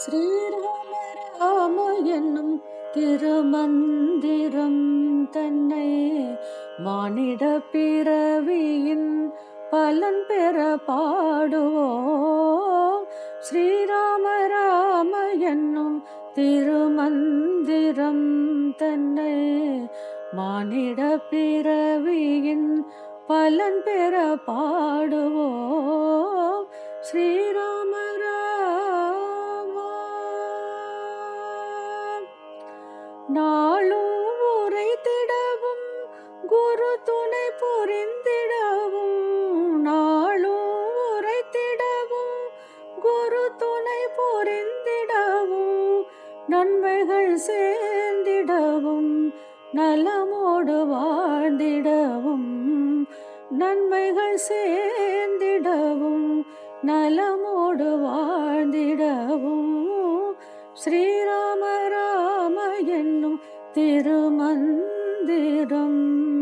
ஸ்ரீராம ராம என்னும் திருமந்திரம் தன்னை மானிட பிறவியின் பலன் பெற பாடுவோம். ஸ்ரீராம ராம என்னும் திருமந்திரம் தன்னை மானிட பிறவியின் பலன் பெற பாடுவோம். ஸ்ரீ நாளும் உரைத்திடவும் குரு துணை புரிந்திடவும். நாளும் உரைத்திடவும் குரு துணை புரிந்திடவும். நன்மைகள் சேர்ந்திடவும் நலமோடு வாழ்ந்திடவும். நன்மைகள் சேர்ந்திடவும் நலமோடு வாழ்ந்திடவும். ஸ்ரீ திருமந்திரம்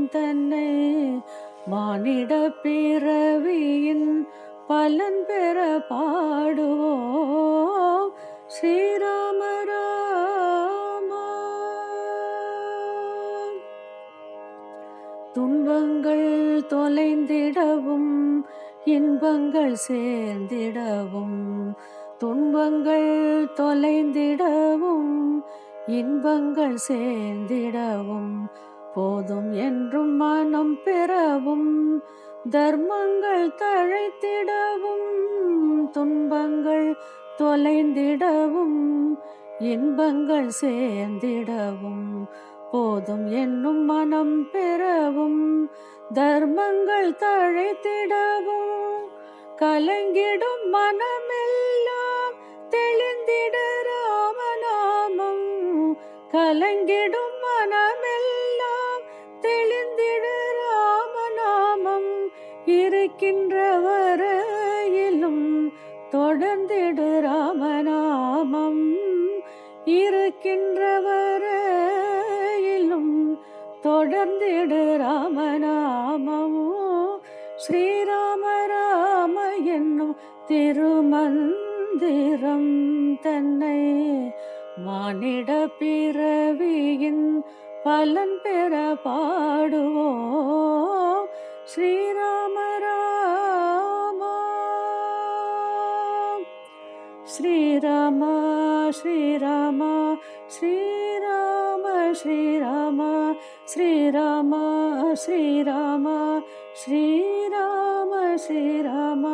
தன்னை மானிட பிறவியின் பலன் பெற பாடுவோம். ஸ்ரீராம ராமா. துன்பங்கள் தொலைந்திடவும் இன்பங்கள் சேர்ந்திடவும் துன்பங்கள் தொலைந்திடவும் இன்பங்கள் சேர்ந்திடவும் போதும் என்றும் மனம் பெறவும் தர்மங்கள் தழைத்திடவும் துன்பங்கள் தொலைந்திடவும் இன்பங்கள் சேர்ந்திடவும் போதும் என்னும் மனம் பெறவும் தர்மங்கள் தழைத்திடவும் கலங்கிடும் மனமெல்லாம் கலங்கிடும் மனமெல்லாம் தெளிந்திட ராமநாமம். இருக்கின்ற வரையிலும் தொடர்ந்திடு ராமநாமம். இருக்கின்ற வரையிலும் தொடர்ந்திடு ராமநாமம். ஸ்ரீராம ராம என்னும் திருமந்திர மானிட பிறவியின் பலன் பெற பாடுவோம் ஸ்ரீராம ராமா ஸ்ரீராம ஸ்ரீராம ஸ்ரீராம ஸ்ரீராம ஸ்ரீராம ஸ்ரீராம ஸ்ரீராம ஸ்ரீராம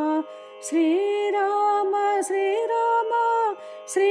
ஸ்ரீராம ஸ்ரீராம ஸ்ரீ